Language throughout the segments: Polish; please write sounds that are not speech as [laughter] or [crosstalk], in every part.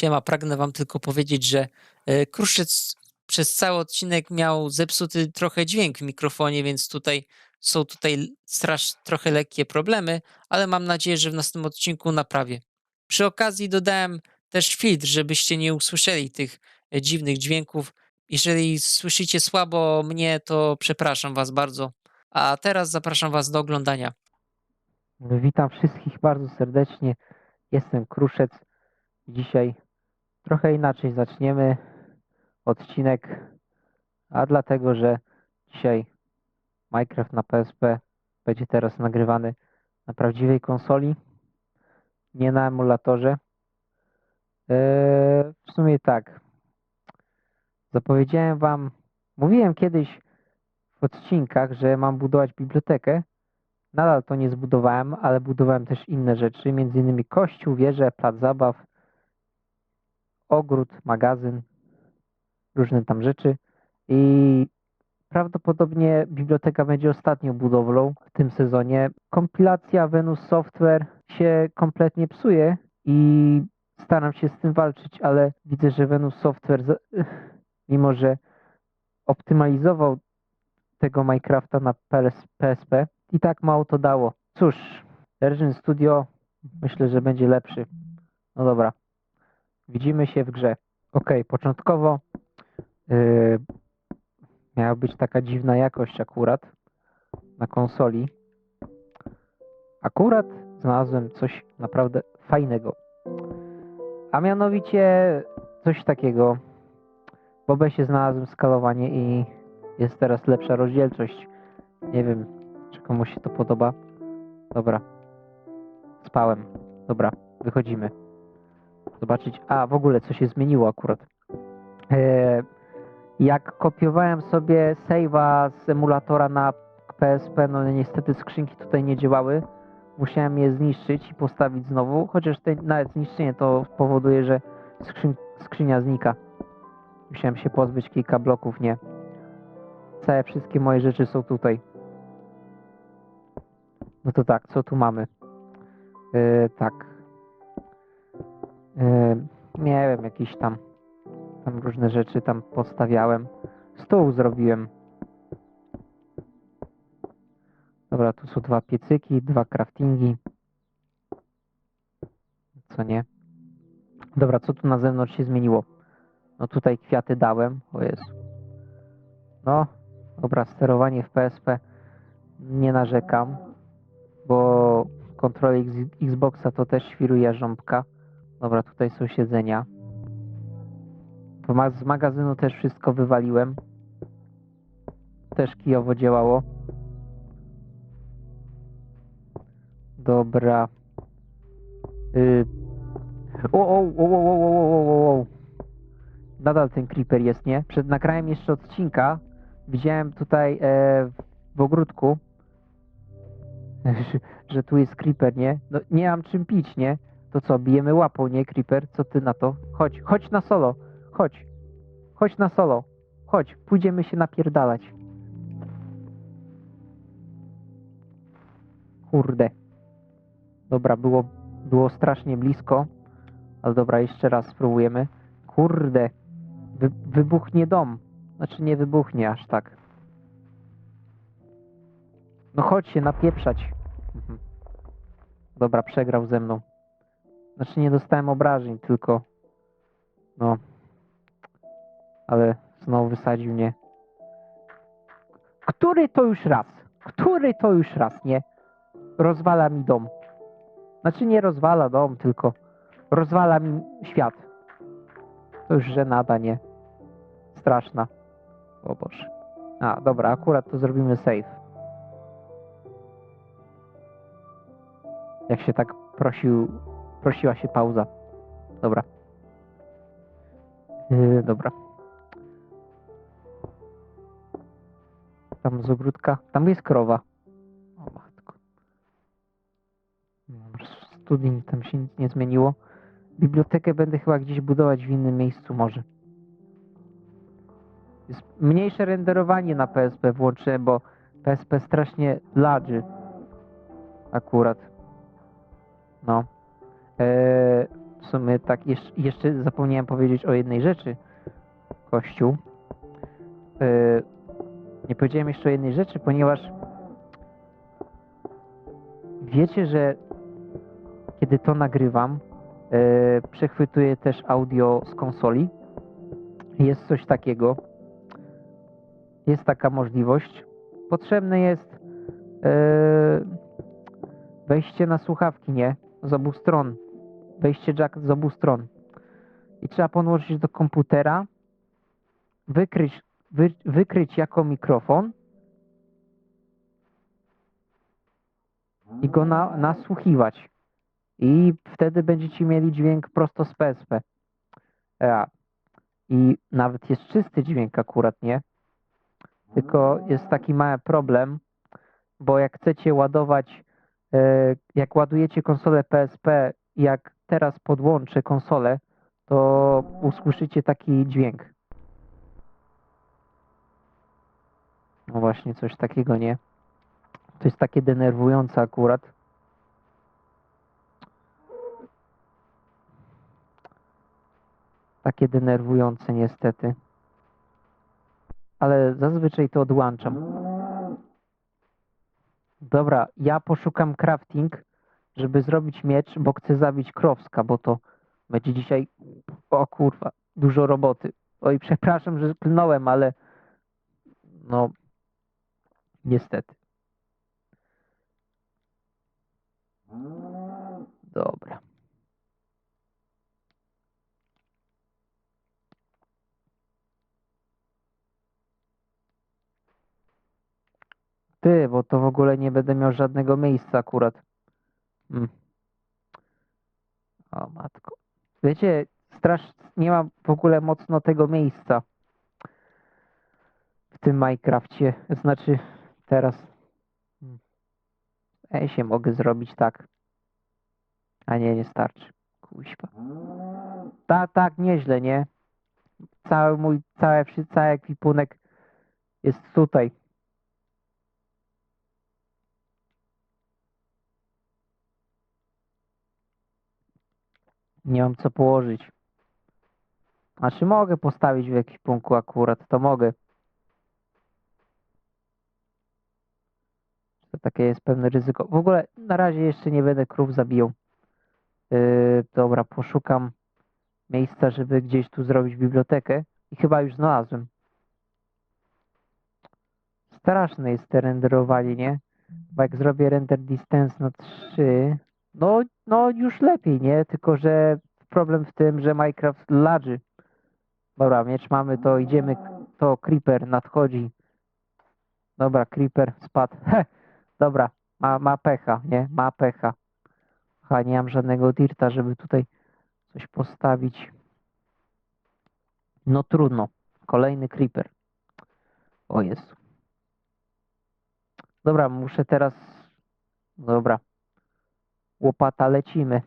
Siema, pragnę wam tylko powiedzieć, że e, Kruszec przez cały odcinek miał zepsuty trochę dźwięk w mikrofonie, więc tutaj są tutaj strasz, trochę lekkie problemy, ale mam nadzieję, że w następnym odcinku naprawię. Przy okazji dodałem też filtr, żebyście nie usłyszeli tych e, dziwnych dźwięków. Jeżeli słyszycie słabo mnie, to przepraszam was bardzo. A teraz zapraszam was do oglądania. Witam wszystkich bardzo serdecznie. Jestem Kruszec. Dzisiaj trochę inaczej zaczniemy odcinek, a dlatego, że dzisiaj Minecraft na PSP będzie teraz nagrywany na prawdziwej konsoli, nie na emulatorze. Eee, w sumie tak. Zapowiedziałem Wam, mówiłem kiedyś w odcinkach, że mam budować bibliotekę. Nadal to nie zbudowałem, ale budowałem też inne rzeczy, innymi kościół, wieżę, plac zabaw, ogród, magazyn, różne tam rzeczy. I prawdopodobnie biblioteka będzie ostatnią budowlą w tym sezonie. Kompilacja Venus Software się kompletnie psuje i staram się z tym walczyć, ale widzę, że Venus Software, mimo że optymalizował tego Minecrafta na PS, PSP, i tak mało to dało. Cóż, Ergin Studio myślę, że będzie lepszy. No dobra. Widzimy się w grze. Ok, początkowo yy, miała być taka dziwna jakość akurat na konsoli. Akurat znalazłem coś naprawdę fajnego. A mianowicie coś takiego. W OBS-ie znalazłem skalowanie i jest teraz lepsza rozdzielczość. Nie wiem, czy komuś się to podoba. Dobra. Spałem. Dobra, wychodzimy. Zobaczyć. A, w ogóle co się zmieniło akurat. Eee, jak kopiowałem sobie save'a z emulatora na PSP, no niestety skrzynki tutaj nie działały. Musiałem je zniszczyć i postawić znowu, chociaż te, nawet zniszczenie to powoduje, że skrzyn, skrzynia znika. Musiałem się pozbyć kilka bloków, nie. Całe wszystkie moje rzeczy są tutaj. No to tak, co tu mamy? Yy, tak. Yy, nie wiem, jakieś tam, tam różne rzeczy tam postawiałem. Stół zrobiłem. Dobra, tu są dwa piecyki, dwa craftingi. Co nie? Dobra, co tu na zewnątrz się zmieniło? No tutaj kwiaty dałem. O Jezu. No, dobra, sterowanie w PSP nie narzekam bo kontrolę Xboxa to też świruje rząbka. Dobra, tutaj są siedzenia. Z magazynu też wszystko wywaliłem. Też kijowo działało. Dobra. Yy. O, Nadal ten creeper jest, nie? Przed nakrajem jeszcze odcinka widziałem tutaj e, w ogródku, [laughs] że tu jest creeper, nie? No, nie mam czym pić, nie? To co, bijemy łapą, nie, creeper? Co ty na to? Chodź, chodź na solo, chodź. Chodź na solo, chodź, pójdziemy się napierdalać. Kurde. Dobra, było, było strasznie blisko. Ale dobra, jeszcze raz spróbujemy. Kurde. Wy, wybuchnie dom. Znaczy nie wybuchnie aż tak. No chodź się napieprzać. Mhm. Dobra, przegrał ze mną. Znaczy nie dostałem obrażeń, tylko... No. Ale znowu wysadził mnie. Który to już raz? Który to już raz, nie? Rozwala mi dom. Znaczy nie rozwala dom, tylko rozwala mi świat. To już żenada, nie? Straszna. O Boże. A, dobra, akurat to zrobimy save. jak się tak prosił, prosiła się pauza. Dobra. Yy, dobra. Tam z ogródka. Tam jest krowa. O matko. W studni tam się nic nie zmieniło. Bibliotekę będę chyba gdzieś budować w innym miejscu może. Jest mniejsze renderowanie na PSP włączyłem, bo PSP strasznie ladży. Akurat. No. Eee, w sumie tak jeszcze, zapomniałem powiedzieć o jednej rzeczy. Kościół. Yy, nie powiedziałem jeszcze o jednej rzeczy, ponieważ wiecie, że kiedy to nagrywam, yy, przechwytuję też audio z konsoli. Jest coś takiego. Jest taka możliwość. Potrzebne jest wejście na słuchawki, nie? Z obu stron. Wejście jack z obu stron. I trzeba podłączyć do komputera, wykryć, wy, wykryć jako mikrofon i go na, nasłuchiwać. I wtedy będziecie mieli dźwięk prosto z PSP. Ja. I nawet jest czysty dźwięk akurat, nie? Tylko jest taki mały problem, bo jak chcecie ładować, e, jak ładujecie konsolę PSP, jak teraz podłączę konsolę, to usłyszycie taki dźwięk. No właśnie, coś takiego, nie? To jest takie denerwujące akurat. Takie denerwujące niestety. Ale zazwyczaj to odłączam. Dobra, ja poszukam crafting, żeby zrobić miecz, bo chcę zabić Krowska, bo to będzie dzisiaj, o kurwa, dużo roboty. Oj, przepraszam, że klnąłem, ale no, niestety. Dobra. Ty, bo to w ogóle nie będę miał żadnego miejsca akurat. Mm. O matko. Wiecie, strasz nie ma w ogóle mocno tego miejsca w tym Minecrafcie. Znaczy teraz. Mm. Ja się mogę zrobić tak. A nie, nie starczy. Kuźwa. Tak, tak, nieźle, nie? Cały mój, cały, wszy- cały ekwipunek jest tutaj. Nie mam co położyć. Znaczy mogę postawić w ekwipunku akurat, to mogę. To takie jest pewne ryzyko. W ogóle na razie jeszcze nie będę krów zabijał. Yy, dobra, poszukam miejsca, żeby gdzieś tu zrobić bibliotekę. I chyba już znalazłem. Straszne jest te renderowanie, nie? Bo jak zrobię render distance na 3, no, no już lepiej, nie? Tylko, że problem w tym, że Minecraft ladży. Dobra, miecz mamy, to idziemy, to Creeper nadchodzi. Dobra, Creeper spadł. [laughs] Dobra, ma, ma pecha, nie? Ma pecha. Ha, nie mam żadnego dirta, żeby tutaj coś postawić. No trudno. Kolejny Creeper. O Jezu. Dobra, muszę teraz... Dobra. Łopata, lecimy.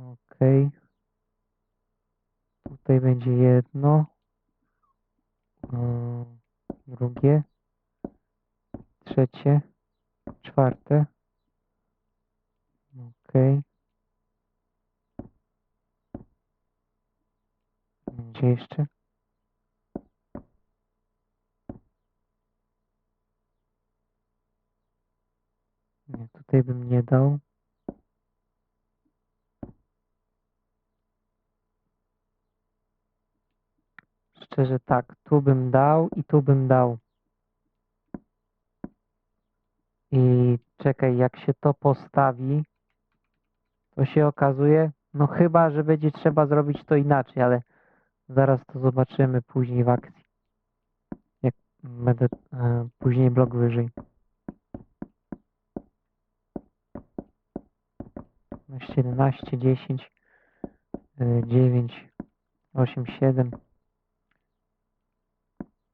Okej. Tutaj będzie jedno. Mm, Drugie. Trzecie. Czwarte. Okej. Gdzie jeszcze? Nie, tutaj bym nie dał. Szczerze tak, tu bym dał i tu bym dał. I czekaj, jak się to postawi, to się okazuje, no chyba, że będzie trzeba zrobić to inaczej, ale zaraz to zobaczymy później w akcji. Jak będę e, później blok wyżej. 11, 10, e, 9, 8,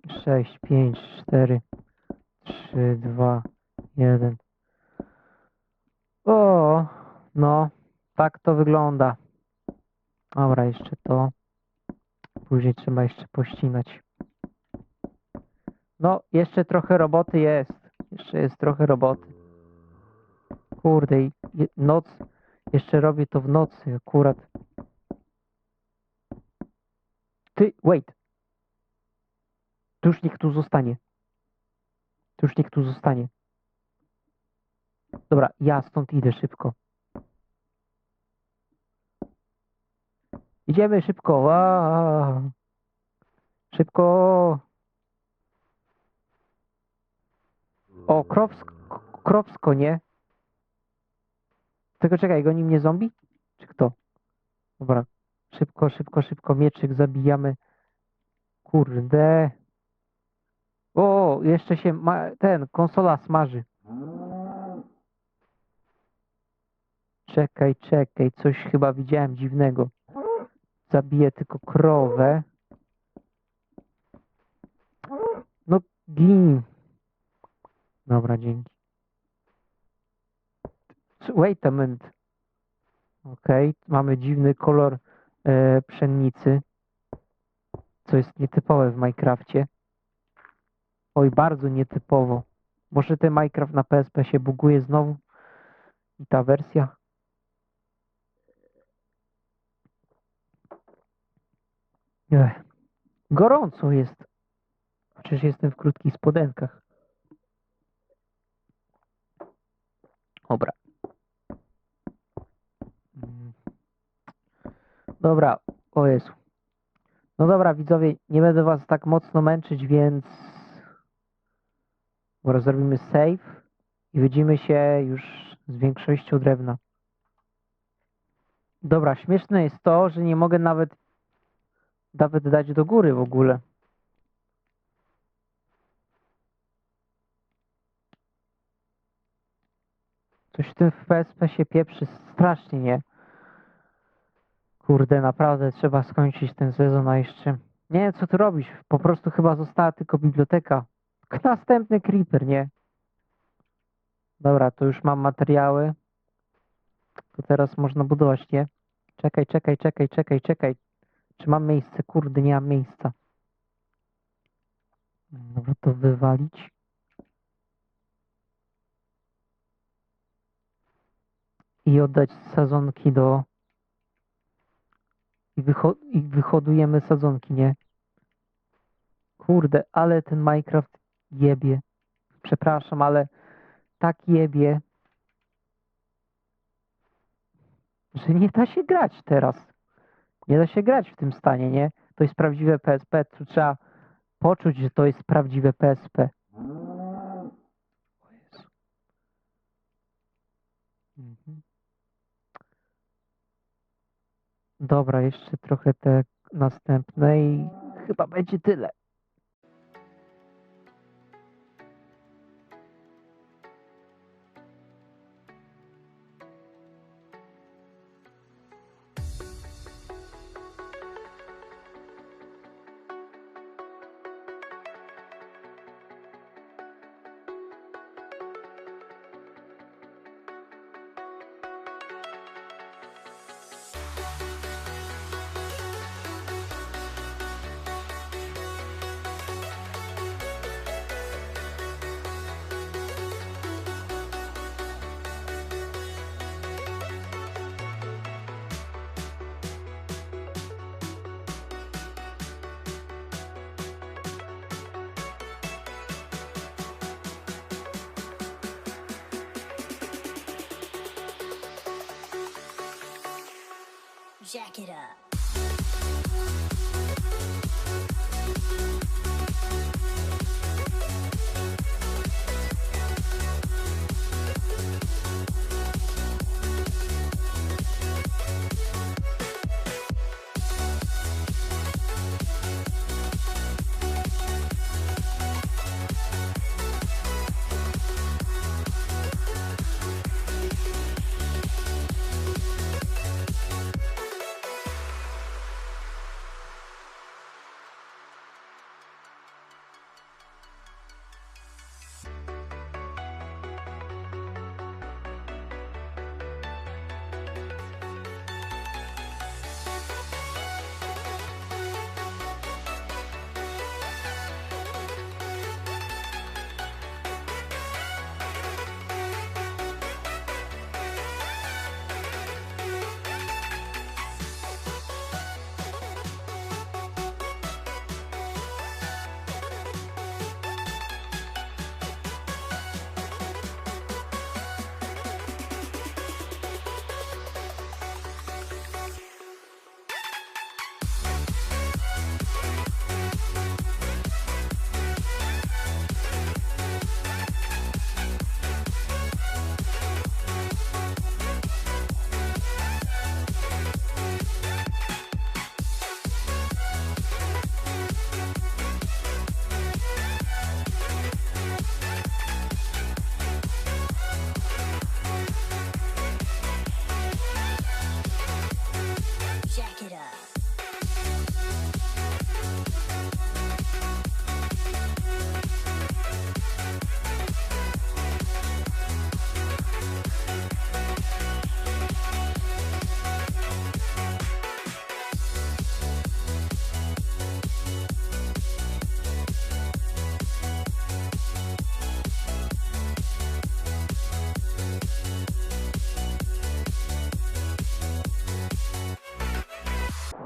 7, 6, 5, 4, 3, 2, 1. O, no, tak to wygląda. Dobra, jeszcze to. Później trzeba jeszcze pościnać. No, jeszcze trochę roboty jest. Jeszcze jest trochę roboty. Kurde, i noc. Jeszcze robię to w nocy akurat. Ty, wait. Tu już niech tu zostanie. Tu już niech tu zostanie. Dobra, ja stąd idę szybko. Idziemy szybko. A, szybko. O, Kropsko, Kropsko, nie? Tylko czekaj, goni mnie zombie? Czy kto? Dobra. Szybko, szybko, szybko. Mieczyk zabijamy. Kurde. Jeszcze się ma, ten, konsola smaży. Czekaj, czekaj, coś chyba widziałem dziwnego. Zabiję tylko krowę. No, gin. Dobra, dzięki. Wait a minute. Okej, mamy dziwny kolor e, pszenicy, co jest nietypowe w Minecrafcie. Oj, bardzo nietypowo. Może ten Minecraft na PSP się buguje znowu? I ta wersja? Ech. Gorąco jest. Przecież jestem w krótkich spodenkach. Dobra. Mm. Dobra, o Jezu. No dobra, widzowie, nie będę was tak mocno męczyć, więc Dobra, zrobimy save i widzimy się już z większością drewna. Dobra, śmieszne jest to, że nie mogę nawet nawet dać do góry w ogóle. Coś w tym PSP się pieprzy strasznie, nie? Kurde, naprawdę trzeba skończyć ten sezon, a jeszcze... Nie wiem, co tu robisz. Po prostu chyba została tylko biblioteka. Następny creeper, nie? Dobra, to już mam materiały. To teraz można budować, nie? Czekaj, czekaj, czekaj, czekaj, czekaj. Czy mam miejsce? Kurde, nie mam miejsca. Dobra, to wywalić. I oddać sadzonki do... I, wyho... I wyhodujemy sadzonki, nie? Kurde, ale ten Minecraft jebie. Przepraszam, ale tak jebie, że nie da się grać teraz. Nie da się grać w tym stanie, nie? To jest prawdziwe PSP, tu trzeba poczuć, że to jest prawdziwe PSP. Mhm. Dobra, jeszcze trochę te następne i chyba będzie tyle. Jack it up.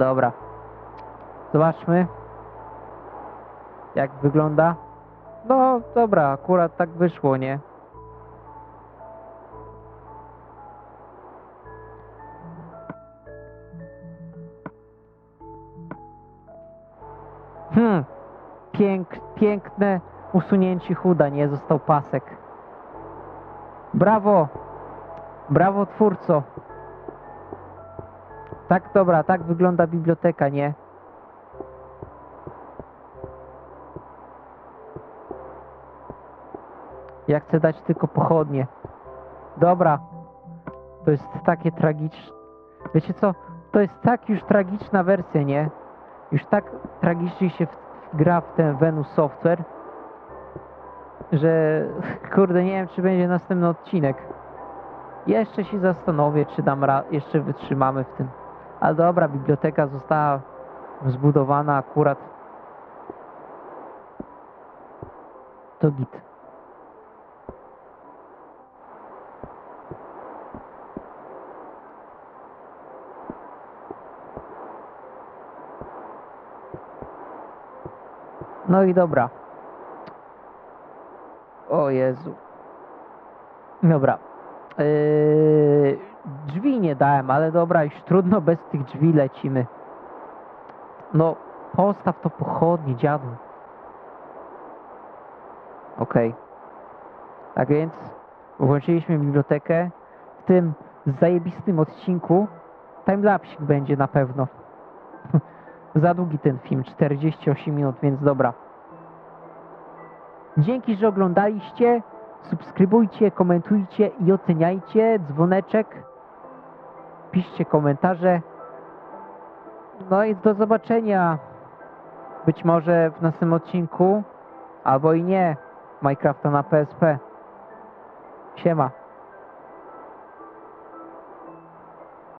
Dobra. Zobaczmy. Jak wygląda. No dobra, akurat tak wyszło, nie? Hmm. Pięk, piękne usunięcie chuda, nie? Został pasek. Brawo! Brawo twórco! Tak, dobra, tak wygląda biblioteka, nie? Ja chcę dać tylko pochodnie. Dobra. To jest takie tragiczne. Wiecie co? To jest tak już tragiczna wersja, nie? Już tak tragicznie się gra w ten Venus Software, że [laughs] kurde, nie wiem, czy będzie następny odcinek. Jeszcze się zastanowię, czy dam ra- jeszcze wytrzymamy w tym. Ale dobra, biblioteka została zbudowana akurat. To git. No i dobra. O Jezu. Dobra. Yy, drzwi nie dałem, ale dobra, już trudno bez tych drzwi lecimy. No, postaw to pochodnie, dziadu. Okej. Tak więc włączyliśmy bibliotekę. W tym zajebistym odcinku timelapsik będzie na pewno. [laughs] Za długi ten film, 48 minut, więc dobra. Dzięki, że oglądaliście. Subskrybujcie, komentujcie i oceniajcie. Dzwoneczek. Piszcie komentarze. No i do zobaczenia. Być może w następnym odcinku, albo i nie. Minecrafta na PSP. Siema.